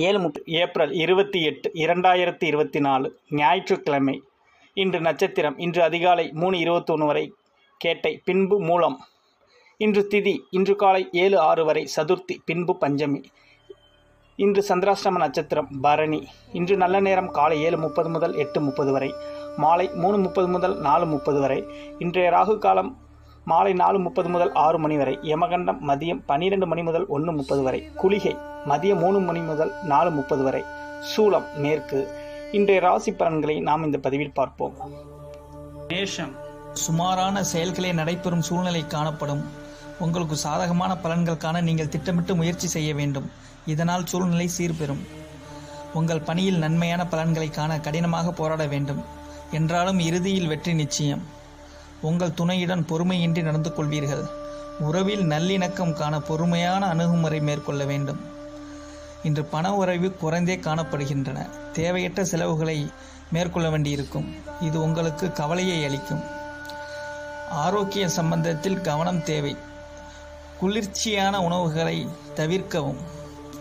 ஏழு முப் ஏப்ரல் இருபத்தி எட்டு இரண்டாயிரத்தி இருபத்தி நாலு ஞாயிற்றுக்கிழமை. இன்று நட்சத்திரம் இன்று அதிகாலை மூணு இருபத்தொன்று வரை கேட்டை பின்பு மூலம். இன்று திதி இன்று காலை ஏழு ஆறு வரை சதுர்த்தி பின்பு பஞ்சமி. இன்று சந்திராஷ்டம நட்சத்திரம் பரணி. இன்று நல்ல நேரம் காலை ஏழு முப்பது முதல் எட்டு முப்பது வரை மாலை மூணு முப்பது முதல் நாலு முப்பது வரை. இன்றைய ராகு காலம் மாலை நாலு முப்பது முதல் ஆறு மணி வரை யமகண்டம் மதியம் பன்னிரெண்டு மணி முதல் ஒன்று முப்பது வரை குளிகை மதியம் மூணு மணி முதல் நாலு முப்பது வரை சூலம் மேற்கு. இன்றைய ராசி பலன்களை நாம் இந்த பதிவில் பார்ப்போம். மேஷம் சுமாரான செயல்களே நடைபெறும் சூழ்நிலை காணப்படும். உங்களுக்கு சாதகமான பலன்கள் காண நீங்கள் திட்டமிட்டு முயற்சி செய்ய வேண்டும். இதனால் சூழ்நிலை சீர்பெறும். உங்கள் பணியில் நன்மையான பலன்களை காண கடினமாக போராட வேண்டும். என்றாலும் இறுதியில் வெற்றி நிச்சயம். உங்கள் துணையுடன் பொறுமையின்றி நடந்து கொள்வீர்கள். உறவில் நல்லிணக்கம் காண பொறுமையான அணுகுமுறை மேற்கொள்ள வேண்டும். இன்று பண உறவு குறைந்தே காணப்படுகின்றன. தேவையற்ற செலவுகளை மேற்கொள்ள வேண்டியிருக்கும். இது உங்களுக்கு கவலையை அளிக்கும். ஆரோக்கிய சம்பந்தத்தில் கவனம் தேவை. குளிர்ச்சியான உணவுகளை தவிர்க்கவும்.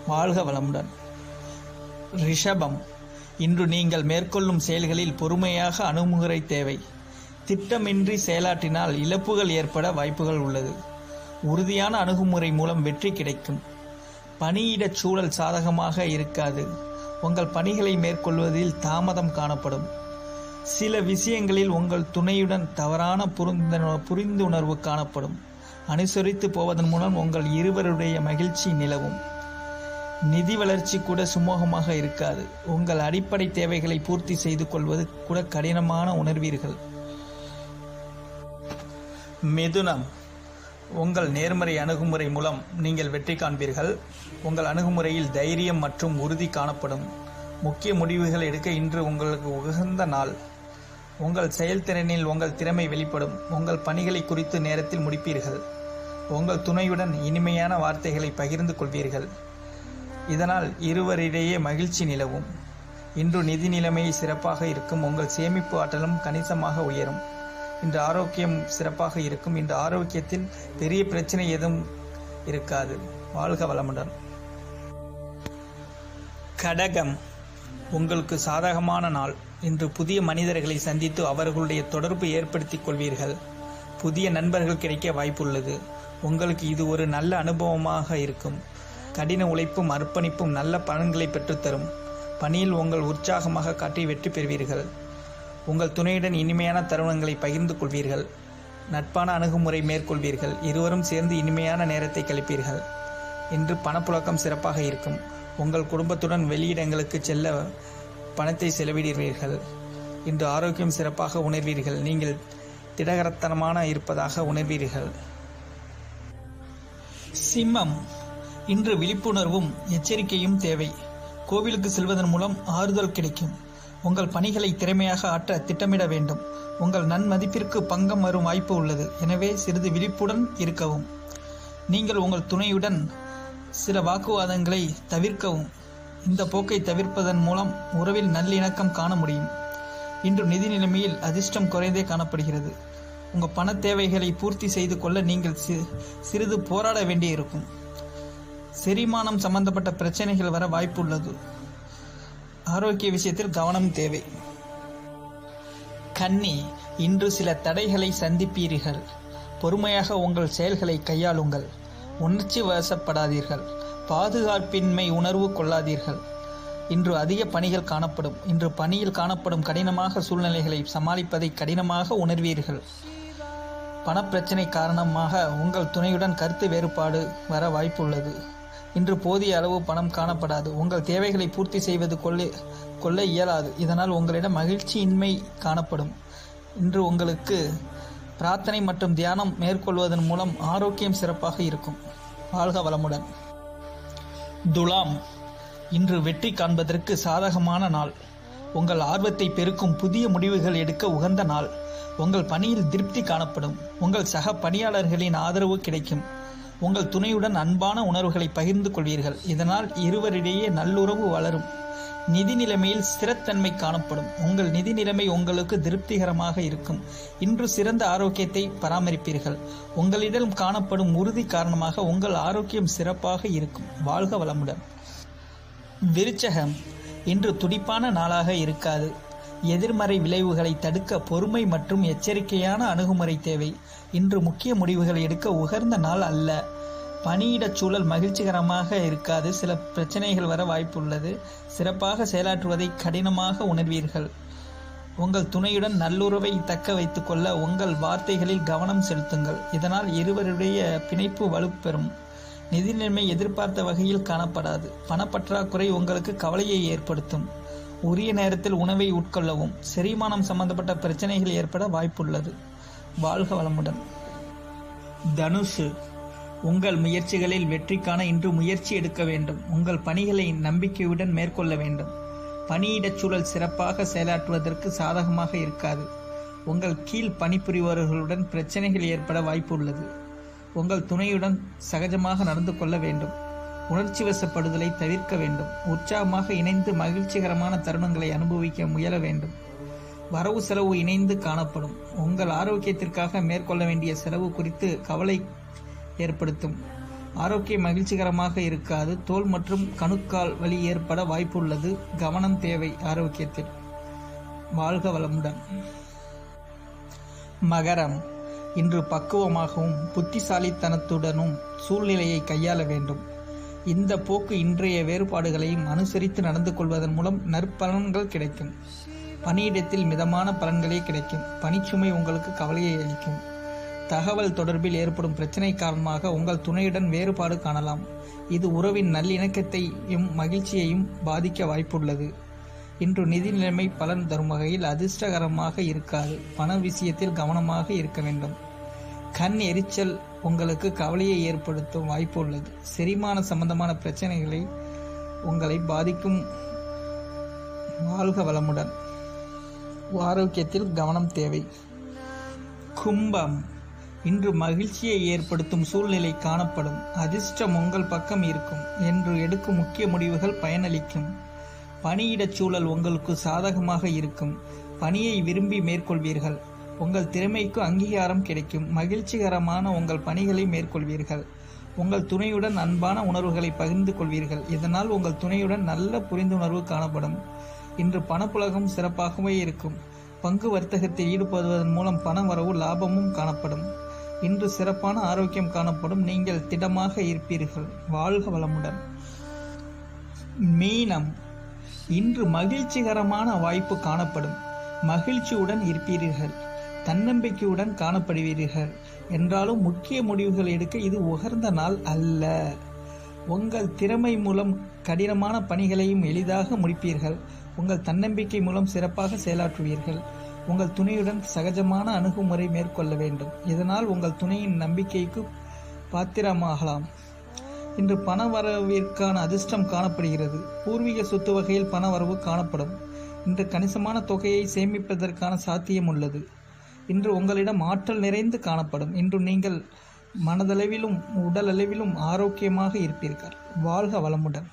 வாழ்க வளமுடன். ரிஷபம். இன்று நீங்கள் மேற்கொள்ளும் செயல்களில் பொறுமையாக அணுகுமுறை தேவை. திட்டமின்றி செயலாற்றினால் இழப்புகள் ஏற்பட வாய்ப்புகள் உள்ளது. உறுதியான அணுகுமுறை மூலம் வெற்றி கிடைக்கும். பணியிடச் சூழல் சாதகமாக இருக்காது. உங்கள் பணிகளை மேற்கொள்வதில் தாமதம் காணப்படும். சில விஷயங்களில் உங்கள் துணையுடன் தவறான புரிந்த புரிந்துணர்வு காணப்படும். அனுசரித்து போவதன் மூலம் உங்கள் இருவருடைய மகிழ்ச்சி நிலவும். நிதி வளர்ச்சி கூட சுமூகமாக இருக்காது. உங்கள் அடிப்படை தேவைகளை பூர்த்தி செய்து கொள்வது கூட கடினமான உணர்வீர்கள். மிதுனம். உங்கள் நேர்மறை அணுகுமுறை மூலம் நீங்கள் வெற்றி காண்பீர்கள். உங்கள் அணுகுமுறையில் தைரியம் மற்றும் உறுதி காணப்படும். முக்கிய முடிவுகள் எடுக்க இன்று உங்களுக்கு உகந்த நாள். உங்கள் செயல்திறனில் உங்கள் திறமை வெளிப்படும். உங்கள் பணிகளை குறித்து நேரத்தில் முடிப்பீர்கள். உங்கள் துணையுடன் இனிமையான வார்த்தைகளை பகிர்ந்து கொள்வீர்கள். இதனால் இருவரிடையே மகிழ்ச்சி நிலவும். இன்று நிதி நிலைமை சிறப்பாக இருக்கும். உங்கள் சேமிப்பு ஆற்றலும் கணிசமாக உயரும். இந்த ஆரோக்கியம் சிறப்பாக இருக்கும். இந்த ஆரோக்கியத்தில் பெரிய பிரச்சனை எதுவும் இருக்காது. வாழ்க வளமுடன். கடகம். உங்களுக்கு சாதகமான நாள். இன்று புதிய மனிதர்களை சந்தித்து அவர்களுடைய தொடர்பு ஏற்படுத்திக் கொள்வீர்கள். புதிய நண்பர்கள் கிடைக்க வாய்ப்புள்ளது. உங்களுக்கு இது ஒரு நல்ல அனுபவமாக இருக்கும். கடின உழைப்பும் அர்ப்பணிப்பும் நல்ல பலன்களை பெற்றுத்தரும். பணியில் உங்கள் உற்சாகமாக காட்டி வெற்றி பெறுவீர்கள். உங்கள் துணையுடன் இனிமையான தருணங்களை பகிர்ந்து கொள்வீர்கள். நட்பான அணுகுமுறை மேற்கொள்வீர்கள். இருவரும் சேர்ந்து இனிமையான நேரத்தை கழிப்பீர்கள். இன்று பணப்புழக்கம் சிறப்பாக இருக்கும். உங்கள் குடும்பத்துடன் வெளியிடங்களுக்கு செல்ல பணத்தை செலவிடுவீர்கள். இன்று ஆரோக்கியம் சிறப்பாக உணர்வீர்கள். நீங்கள் திடகரத்தனமான இருப்பதாக உணர்வீர்கள். சிம்மம். இன்று விழிப்புணர்வும் எச்சரிக்கையும் தேவை. கோவிலுக்கு செல்வதன் மூலம் ஆறுதல் கிடைக்கும். உங்கள் பணிகளை திறமையாக ஆற்ற திட்டமிட வேண்டும். உங்கள் நன்மதிப்பிற்கு பங்கம் வரும் வாய்ப்பு உள்ளது. எனவே சிறிது விழிப்புடன் இருக்கவும். நீங்கள் உங்கள் துணையுடன் சில வாக்குவாதங்களை தவிர்க்கவும். இந்த போக்கை தவிர்ப்பதன் மூலம் உறவில் நல்லிணக்கம் காண முடியும். இன்று நிதி நிலைமையில் அதிர்ஷ்டம் குறைந்தே காணப்படுகிறது. உங்கள் பண தேவைகளை பூர்த்தி செய்து கொள்ள நீங்கள் சி- சிறிது போராட வேண்டியிருக்கும். செரிமானம் சம்பந்தப்பட்ட பிரச்சனைகள் வர வாய்ப்புள்ளது ஆரோக்கிய விஷயத்தில் கவனம் தேவை. கன்னி இன்று சில தடைகளை சந்திப்பீர்கள். பொறுமையாக உங்கள் செயல்களை கையாளுங்கள். உணர்ச்சி வசப்படாதீர்கள். பாதுகாப்பின்மை உணர்வு கொள்ளாதீர்கள். இன்று அதிக பணிகள் காணப்படும். இன்று பணியில் காணப்படும் கடினமாக சூழ்நிலைகளை சமாளிப்பதை கடினமாக உணர்வீர்கள். பணப்பிரச்சனை காரணமாக உங்கள் துணையுடன் கருத்து வேறுபாடு வர வாய்ப்புள்ளது. இன்று போதிய அளவு பணம் காணப்படாது. உங்கள் தேவைகளை பூர்த்தி செய்வது கொள்ள கொள்ள இயலாது. இதனால் உங்களிடம் மகிழ்ச்சியின்மை காணப்படும். இன்று உங்களுக்கு பிரார்த்தனை மற்றும் தியானம் மேற்கொள்வதன் மூலம் ஆரோக்கியம் சிறப்பாக இருக்கும். வாழ்க வளமுடன். துலாம் இன்று வெற்றி காண்பதற்கு சாதகமான நாள். உங்கள் ஆர்வத்தை பெருக்கும் புதிய முடிவுகள் எடுக்க உகந்த நாள். உங்கள் பணியில் திருப்தி காணப்படும். உங்கள் சக பணியாளர்களின் ஆதரவு கிடைக்கும். உங்கள் துணையுடன் அன்பான உணர்வுகளை பகிர்ந்து கொள்வீர்கள். இதனால் இருவரிடையே நல்லுறவு வளரும். நிதி நிலைமையில் ஸ்திரத்தன்மை காணப்படும். உங்கள் நிதி நிலைமை உங்களுக்கு திருப்திகரமாக இருக்கும். இன்று சிறந்த ஆரோக்கியத்தை பராமரிப்பீர்கள். உங்களிடம் காணப்படும் உறுதி காரணமாக உங்கள் ஆரோக்கியம் சிறப்பாக இருக்கும். வாழ்க வளமுடன். விருச்சகம். இன்று துடிப்பான நாளாக இருக்காது. எதிர்மறை விளைவுகளை தடுக்க பொறுமை மற்றும் எச்சரிக்கையான அணுகுமுறை தேவை. இன்று முக்கிய முடிவுகள் எடுக்க உகர்ந்த நாள் அல்ல. பணியிடச் சூழல் மகிழ்ச்சிகரமாக இருக்காது. சில பிரச்சனைகள் வர வாய்ப்புள்ளது. சிறப்பாக செயலாற்றுவதை கடினமாக உணர்வீர்கள். உங்கள் துணையுடன் நல்லுறவை தக்க வைத்துக்கொள்ள உங்கள் வார்த்தைகளில் கவனம் செலுத்துங்கள். இதனால் இருவருடைய பிணைப்பு வலுப்பெறும். நிதி நிலைமை எதிர்பார்த்த வகையில் காணப்படாது. பணப்பற்றாக்குறை உங்களுக்கு கவலையை ஏற்படுத்தும். உரிய நேரத்தில் உணவை உட்கொள்ளவும் செரிமானம் சம்பந்தப்பட்ட பிரச்சனைகள் ஏற்பட வாய்ப்புள்ளது. வாழ்க வளமுடன். தனுசு உங்கள் முயற்சிகளில் வெற்றி காண இன்று முயற்சி எடுக்க வேண்டும். உங்கள் பணிகளை நம்பிக்கையுடன் மேற்கொள்ள வேண்டும். பணியிடச் சூழல் சிறப்பாக செயலாற்றுவதற்கு சாதகமாக இருக்காது. உங்கள் கீழ் பணிபுரிபவர்களுடன் பிரச்சனைகள் ஏற்பட வாய்ப்பு உள்ளது உங்கள் துணையுடன் சகஜமாக நடந்து கொள்ள வேண்டும். உணர்ச்சி வசப்படுதலை தவிர்க்க வேண்டும். உற்சாகமாக இணைந்து மகிழ்ச்சிகரமான தருணங்களை அனுபவிக்க முயல வேண்டும். வரவு செலவு இணைந்து காணப்படும். உங்கள் ஆரோக்கியத்திற்காக மேற்கொள்ள வேண்டிய செலவு குறித்து கவலை ஏற்படுத்தும். ஆரோக்கியம் மகிழ்ச்சிகரமாக இருக்காது. தோல் மற்றும் கணுக்கால் வலி ஏற்பட வாய்ப்புள்ளது. கவனம் தேவை ஆரோக்கியத்தில். வாழ்க வளமுடன். மகரம். இன்று பக்குவமாகவும் புத்திசாலித்தனத்துடனும் சூழ்நிலையை கையாள வேண்டும். இந்த போக்கு இன்றைய வேறுபாடுகளையும் அனுசரித்து நடந்து கொள்வதன் மூலம் நற்பலன்கள் கிடைக்கும். பணியிடத்தில் மிதமான பலன்களே கிடைக்கும். பணிச்சுமை உங்களுக்கு கவலையை அளிக்கும். தகவல் தொடர்பில் ஏற்படும் பிரச்சனை காரணமாக உங்கள் துணையுடன் வேறுபாடு காணலாம். இது உறவின் நல்லிணக்கத்தையும் மகிழ்ச்சியையும் பாதிக்க வாய்ப்புள்ளது. இன்று நிதி நிலைமை பலன் தரும் வகையில் அதிர்ஷ்டகரமாக இருக்காது. பண விஷயத்தில் கவனமாக இருக்க வேண்டும். கண் எரிச்சல் உங்களுக்கு கவலையை ஏற்படுத்தும் வாய்ப்பு உள்ளது. செரிமான சம்பந்தமான பிரச்சனைகளை உங்களை பாதிக்கும் வாழ்க வளமுடன். ஆரோக்கியத்தில் கவனம் தேவை. கும்பம். இன்று மகிழ்ச்சியை ஏற்படுத்தும் சூழ்நிலை காணப்படும். அதிர்ஷ்டம் உங்கள் பக்கம் இருக்கும். என்று எடுக்கும் முக்கிய முடிவுகள் பயனளிக்கும். பணியிடச் சூழல் உங்களுக்கு சாதகமாக இருக்கும். பணியை விரும்பி மேற்கொள்வீர்கள். உங்கள் திறமைக்கு அங்கீகாரம் கிடைக்கும். மகிழ்ச்சிகரமான உங்கள் பணிகளை மேற்கொள்வீர்கள். உங்கள் துணையுடன் அன்பான உணர்வுகளை பகிர்ந்து கொள்வீர்கள். இதனால் உங்கள் துணையுடன் நல்ல புரிந்துணர்வு காணப்படும். இன்று பணப்புலகம் சிறப்பாகவே இருக்கும். பங்கு வர்த்தகத்தில் ஈடுபடுவதன் மூலம் பண வரவு லாபமும் காணப்படும். இன்று சிறப்பான ஆரோக்கியம் காணப்படும். நீங்கள் திடமாக இருப்பீர்கள். வாழ்க வளமுடன். மீனம். இன்று மகிழ்ச்சிகரமான வாய்ப்பு காணப்படும். மகிழ்ச்சியுடன் இருப்பீர்கள். தன்னம்பிக்கையுடன் காணப்படுவீர்கள். என்றாலும் முக்கிய முடிவுகள் எடுக்க இது உகர்ந்த நாள் அல்ல. உங்கள் திறமை மூலம் கடினமான பணிகளையும் எளிதாக முடிப்பீர்கள். உங்கள் தன்னம்பிக்கை மூலம் சிறப்பாக செயலாற்றுவீர்கள். உங்கள் துணையுடன் சகஜமான அணுகுமுறை மேற்கொள்ள வேண்டும். இதனால் உங்கள் துணையின் நம்பிக்கைக்கு பாத்திரமாகலாம். இன்று பண வரவிற்கான அதிர்ஷ்டம் காணப்படுகிறது. பூர்வீக சொத்து வகையில் பண வரவு காணப்படும். இன்று கணிசமான தொகையை சேமிப்பதற்கான சாத்தியம் உள்ளது. இன்று உங்களிடம் ஆற்றல் நிறைந்து காணப்படும். இன்று நீங்கள் மனதளவிலும் உடலளவிலும் ஆரோக்கியமாக இருப்பீர்கள். வாழ்க வளமுடன்.